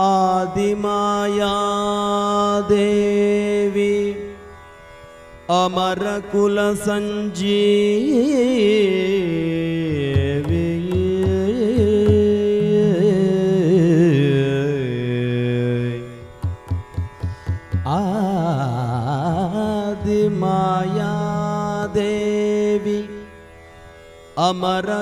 आदिमाया देवी अमरकुलसञ्जीवी आदिमाया देवी अमरकुलसञ्जीवी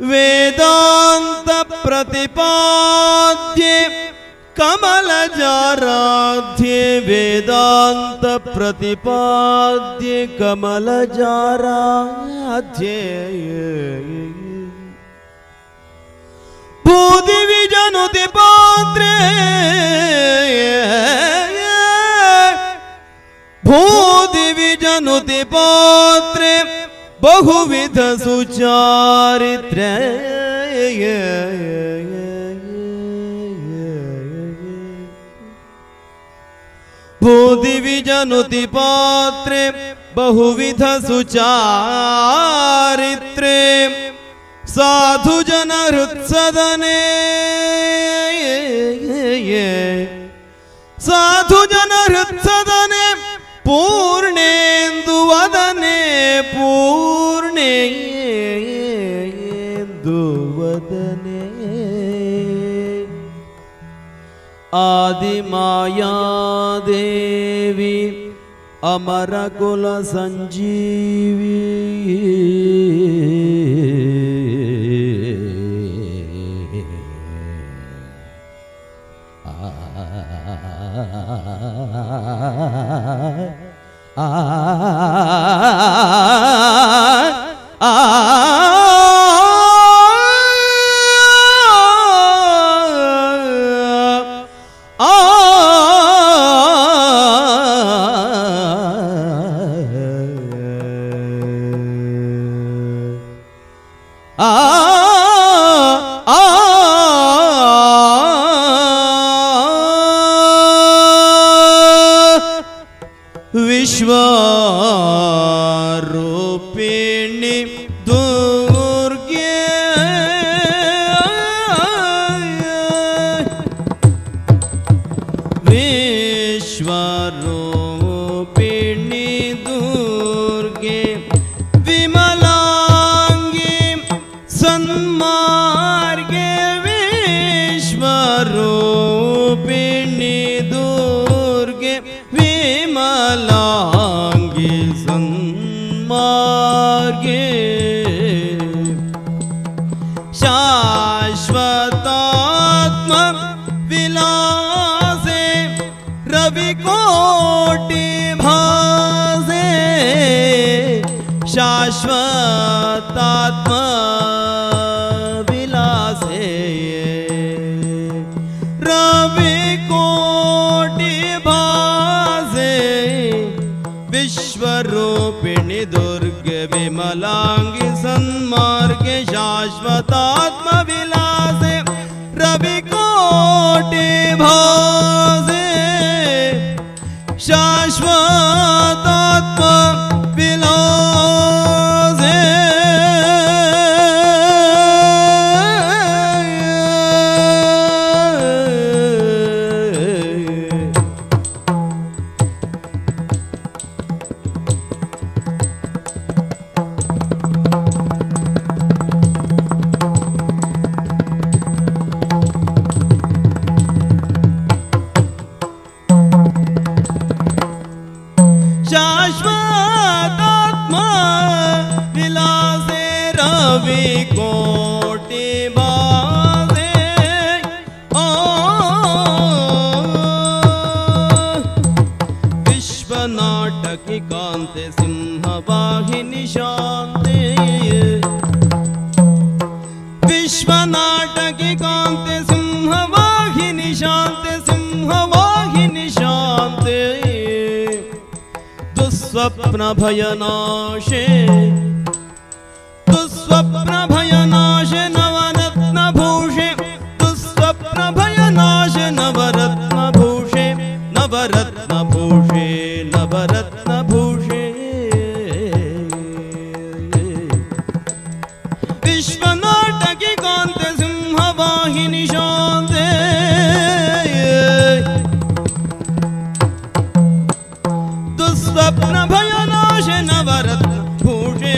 वेदान्तप्रतिपाद्ये कमलजाराध्ये वेदान्तप्रतिपाद्ये कमलजाराध्ये भूदिविजनुति पात्रे भूदिविजनुति पात्रे बहुविध सुचारित्रे भूदिविजनुति पात्रे बहुविध सुचारित्रे। साधुजन हृत्सदने। साधुजन हृत्सदने पूर्णेन्दुवदने ಮೃದುವದನೆ ಆದಿಮಾಯಾದೇವಿ ಅಮರಕುಲ ಸಂಜೀವಿ ಆ विश्वरूपिणि दुर्गे विश्वरूपिणि दुर्गे विमलाङ्गी सन्मार्गे विश्वरूपिणि सन्मार्गे शाश्वतात्म विलासे रविकोटि भासे शाश्वतात्म विमलाङ्गि रवि शाश्वतात्मविलासे भाजे भासे कान्ते सिंहवाहिनि शान्ते विश्वनाटकि कान्ते सिंहवाहिनि शान्ते सिंहवाहिनि शान्ते दुःस्वप्नभयनाशे स्वप्रभयनाश नवरत्नभूषे दुःस्वप्रभयनाश नवरत्नभूषे नवरत्नभूषे नवरत्नभूषे विश्वनाटकि कान्ते सिंहवाहिनि शान्ते दुःस्वप्रभयनाश नवरत्नभूषे